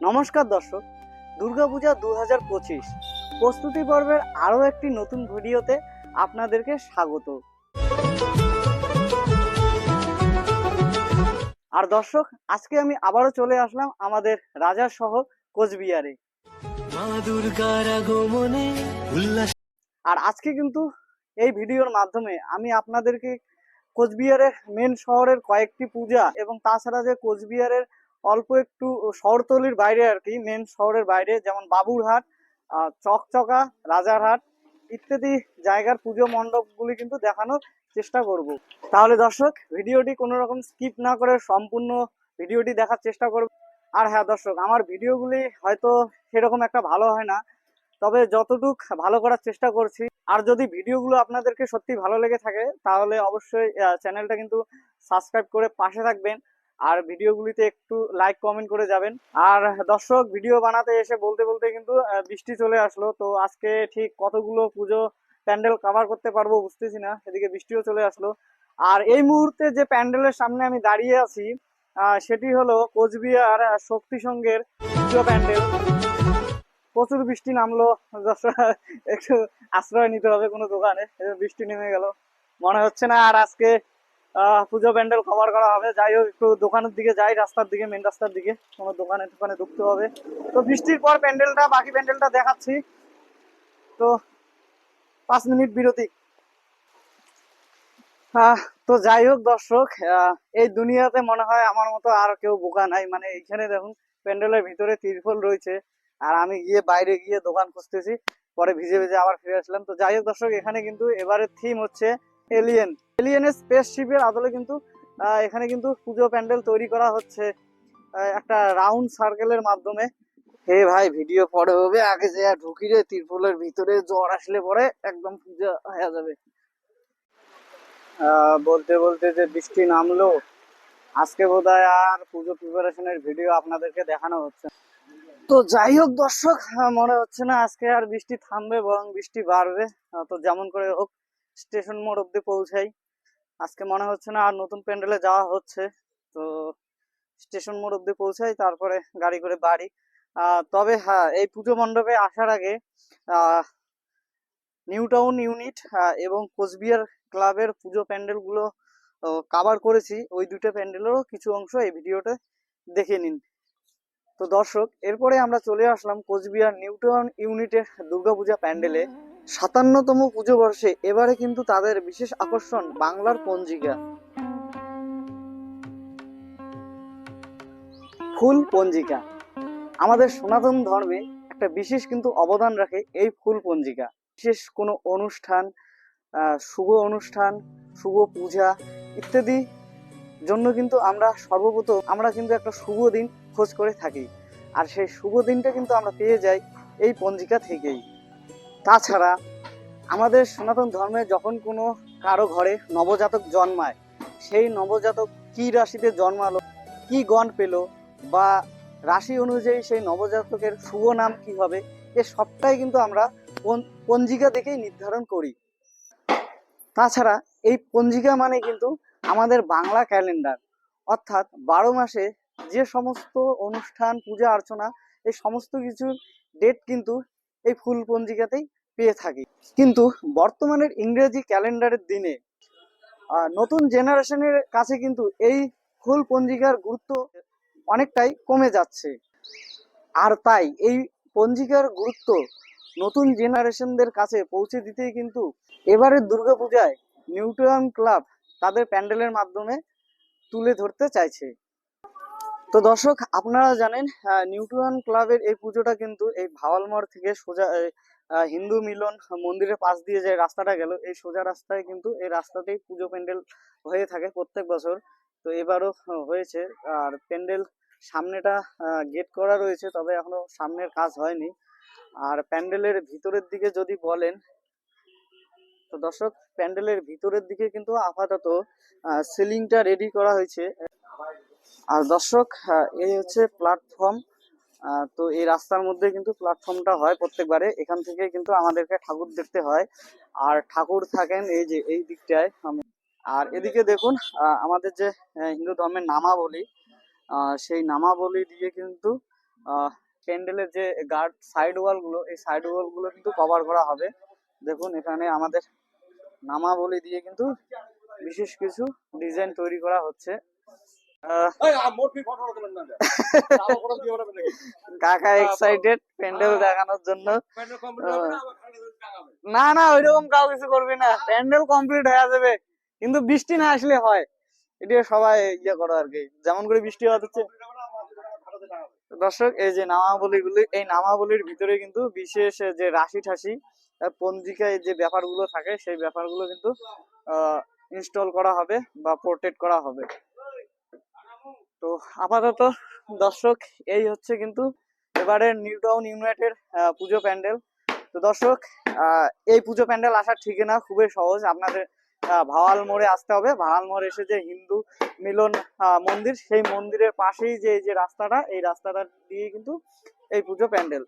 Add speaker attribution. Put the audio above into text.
Speaker 1: নমস্কার দর্শক দুর্গাপূজা দু হাজার পঁচিশ প্রস্তুতি পর্বের আরও একটি নতুন ভিডিওতে আপনাদেরকে স্বাগত। আর দর্শক আজকে আমি আবারও চলে আসলাম আমাদের রাজার শহর কোচবিহারে। আর আজকে কিন্তু এই ভিডিওর মাধ্যমে আমি আপনাদেরকে কোচবিহারের মেন শহরের কয়েকটি পূজা এবং তাছাড়া যে কোচবিহারের অল্প একটু শহরতলির বাইরে আর কি মেন শহরের বাইরে, যেমন বাবুরহাট চকচকা, রাজারহাট ইত্যাদি জায়গার পুজো মণ্ডপগুলি কিন্তু দেখানোর চেষ্টা করব। তাহলে দর্শক, ভিডিওটি কোনো রকম স্কিপ না করে সম্পূর্ণ ভিডিওটি দেখার চেষ্টা করব। আর হ্যাঁ দর্শক, আমার ভিডিওগুলি হয়তো সেরকম একটা ভালো হয় না, তবে যতটুক ভালো করার চেষ্টা করছি। আর যদি ভিডিওগুলো আপনাদেরকে সত্যি ভালো লেগে থাকে, তাহলে অবশ্যই চ্যানেলটা কিন্তু সাবস্ক্রাইব করে পাশে থাকবেন। আর ভিডিওগুলিতে একটু লাইক কমেন্ট করে যাবেন। আর দর্শক ভিডিও বানাতে এসে বলতে বলতে কিন্তু বৃষ্টি চলে আসলো। তো আজকে ঠিক কতগুলো পুজো প্যান্ডেল কভার করতে পারব বুঝতেছি না, এদিকে বৃষ্টিও চলে আসলো। আর এই মুহূর্তে যে প্যান্ডেলের সামনে আমি দাঁড়িয়ে আছি সেটি হলো কোচবিহার শক্তি সঙ্গের পুজো প্যান্ডেল। প্রচুর বৃষ্টি নামলো একটু আশ্রয় নিতে হবে কোনো দোকানে বৃষ্টি নেমে গেল। মনে হচ্ছে না আর আজকে পুজো প্যান্ডেল কভার করা হবে। যাই হোক, একটু দোকানের দিকে যাই, রাস্তার দিকে মেন রাস্তার দিকে। কোনো দোকানে দোকানে ঢুকতে হবে। তো বৃষ্টির পর প্যান্ডেলটা, বাকি প্যান্ডেলটা দেখাচ্ছি। তো পাঁচ মিনিট বিরতি। তো যাই হোক দর্শক এই দুনিয়াতে মনে হয় আমার মতো আর কেউ বোকা নাই। মানে এইখানে দেখুন, প্যান্ডেলের ভিতরে তিরফল রয়েছে। আর আমি গিয়ে বাইরে গিয়ে দোকান খুঁজতেছি, পরে ভিজে ভিজে আবার ফিরে আসলাম। তো যাই হোক দর্শক, এখানে কিন্তু এবারের থিম হচ্ছে এলিয়েন এলিয়েনের স্পেসশিপের আদলে কিন্তু এখানে কিন্তু পুজো প্যান্ডেল তৈরি করা হচ্ছে একটা রাউন্ড সার্কেলের মাধ্যমে। হে ভাই ভিডিও পরে হবে, আগে যে ঢুকি রে, তিরপলের ভিতরে জ্বর আসলে পরে একদম পূজা হয়ে যাবে। বলতে বলতে যে বৃষ্টি নামলো, আজকে বোধহয় আর পুজো প্রিপারেশনের ভিডিও আপনাদেরকে দেখানো হচ্ছে তো যাই হোক দর্শক মনে হচ্ছে না আজকে আর বৃষ্টি থামবে, বরং বৃষ্টি বাড়বে। তো যেমন করে হোক স্টেশন মোড় অব্দি পৌঁছাই। আজকে মনে হচ্ছে না আর নতুন প্যান্ডেলে যাওয়া হচ্ছে। তো স্টেশন মোড় অব্দি পৌঁছাই, তারপরে গাড়ি করে বাড়ি। তবে হ্যাঁ এই পুজো মণ্ডপে আসার আগে নিউ টাউন ইউনিট এবং কোচবিহার ক্লাবের পুজো প্যান্ডেলগুলো কাভার করেছি। ওই দুটো প্যান্ডেলেরও কিছু অংশ এই ভিডিওতে দেখে নিন। তো দর্শক, এরপরে আমরা চলে আসলাম কোচবিহার নিউ টাউন ইউনিটের দুর্গাপূজা প্যান্ডেলে। সাতান্নতম পুজো বর্ষে এবারে কিন্তু তাদের বিশেষ আকর্ষণ বাংলার পঞ্জিকা। ফুল পঞ্জিকা। আমাদের সনাতন ধর্মে একটা বিশেষ কিন্তু অবদান রাখে এই ফুল পঞ্জিকা। বিশেষ কোনো অনুষ্ঠান শুভ অনুষ্ঠান, শুভ পূজা ইত্যাদি জন্য কিন্তু আমরা সর্বপ্রথম আমরা কিন্তু একটা শুভ দিন খোঁজ করে থাকি। আর সেই শুভ দিনটা কিন্তু আমরা পেয়ে যাই এই পঞ্জিকা থেকেই। তাছাড়া আমাদের সনাতন ধর্মে যখন কোনো কারও ঘরে নবজাতক জন্মায়, সেই নবজাতক কি রাশিতে জন্মালো, কি গণ পেল বা রাশি অনুযায়ী সেই নবজাতকের শুভ নাম কি হবে, এ সবটাই কিন্তু আমরা পঞ্জ- পঞ্জিকা দেখেই নির্ধারণ করি। তাছাড়া এই পঞ্জিকা মানে কিন্তু আমাদের বাংলা ক্যালেন্ডার। অর্থাৎ বারো মাসে যে সমস্ত অনুষ্ঠান, পূজা, অর্চনা, এই সমস্ত কিছুর ডেট কিন্তু এই ফুল পঞ্জিকাতেই পেয়ে থাকি। কিন্তু বর্তমানের ইংরেজি ক্যালেন্ডারের দিনে নতুন জেনারেশনের কাছে কিন্তু এই ফুল পঞ্জিকার গুরুত্ব অনেকটাই কমে যাচ্ছে। আর তাই এই পঞ্জিকার গুরুত্ব নতুন জেনারেশনদের কাছে পৌঁছে দিতেই কিন্তু এবারের দুর্গাপূজায় নিউটন ক্লাব তাদের প্যান্ডেলের মাধ্যমে তুলে ধরতে চাইছে। তো দর্শক, আপনারা জানেন নিউটন ক্লাবের এই পুজোটা কিন্তু এই ভাওয়ালমোড় থেকে সোজা হিন্দু মিলন মন্দিরের পাশ দিয়ে যে রাস্তাটা গেল, এই সোজা রাস্তায় কিন্তু এই রাস্তাতেই পুজো প্যান্ডেল হয়ে থাকে প্রত্যেক বছর। তো এবারও হয়েছে। আর প্যান্ডেল সামনেটা গেট করা রয়েছে, তবে এখনও সামনের কাজ হয়নি। আর প্যান্ডেলের ভিতরের দিকে যদি বলেন, তো দর্শক, প্যান্ডেলের ভিতরের দিকে কিন্তু আপাতত সিলিংটা রেডি করা হয়েছে। আর দর্শক এই হচ্ছে প্ল্যাটফর্ম তো এই রাস্তার মধ্যে কিন্তু প্ল্যাটফর্মটা হয় প্রত্যেকবারে। এখান থেকে কিন্তু আমাদেরকে ঠাকুর দেখতে হয়। আর ঠাকুর থাকেন এই যে, এই দিকটায় আর এদিকে দেখুন আমাদের যে হিন্দু ধর্মের নামাবলী সেই নামাবলী দিয়ে কিন্তু প্যান্ডেলের যে গার্ড সাইড ওয়ালগুলো, এই সাইড ওয়ালগুলো কিন্তু কভার করা হবে। দেখুন, এখানে আমাদের নামাবলী দিয়ে কিন্তু বিশেষ কিছু ডিজাইন তৈরি করা হচ্ছে। কাকা এক্সাইটেড প্যান্ডেল দেখানোর জন্য। না না ওইরকম কাউ কিছু করবি না। প্যান্ডেল কমপ্লিট হয়ে যাবে। কিন্তু বৃষ্টি না আসলে হয়। এটা সবাই ইয়ে করো আর কি। যেমন করে বৃষ্টি হচ্ছে দর্শক এই যে নামাবলীগুলি এই নামাবলীর ভিতরে কিন্তু বিশেষ যে রাশি ঠাসি পঞ্জিকায় যে ব্যাপারগুলো থাকে সেই ব্যাপারগুলো কিন্তু ইনস্টল করা হবে বা পোর্ট্রেট করা হবে। তো আপাতত দর্শক, এই হচ্ছে কিন্তু এবারে নিউ টাউন ইউনাইটেড পুজো প্যান্ডেল। তো দর্শক এই পুজো প্যান্ডেল আসার ঠিক না খুবই সহজ। আপনাদের ভাওয়াল মোড়ে আসতে হবে। ভাওয়াল মোড়ে এসে যে হিন্দু মিলন মন্দির, সেই মন্দিরের পাশেই যে যে রাস্তাটা, এই রাস্তাটা দিয়ে কিন্তু এই পুজো প্যান্ডেল।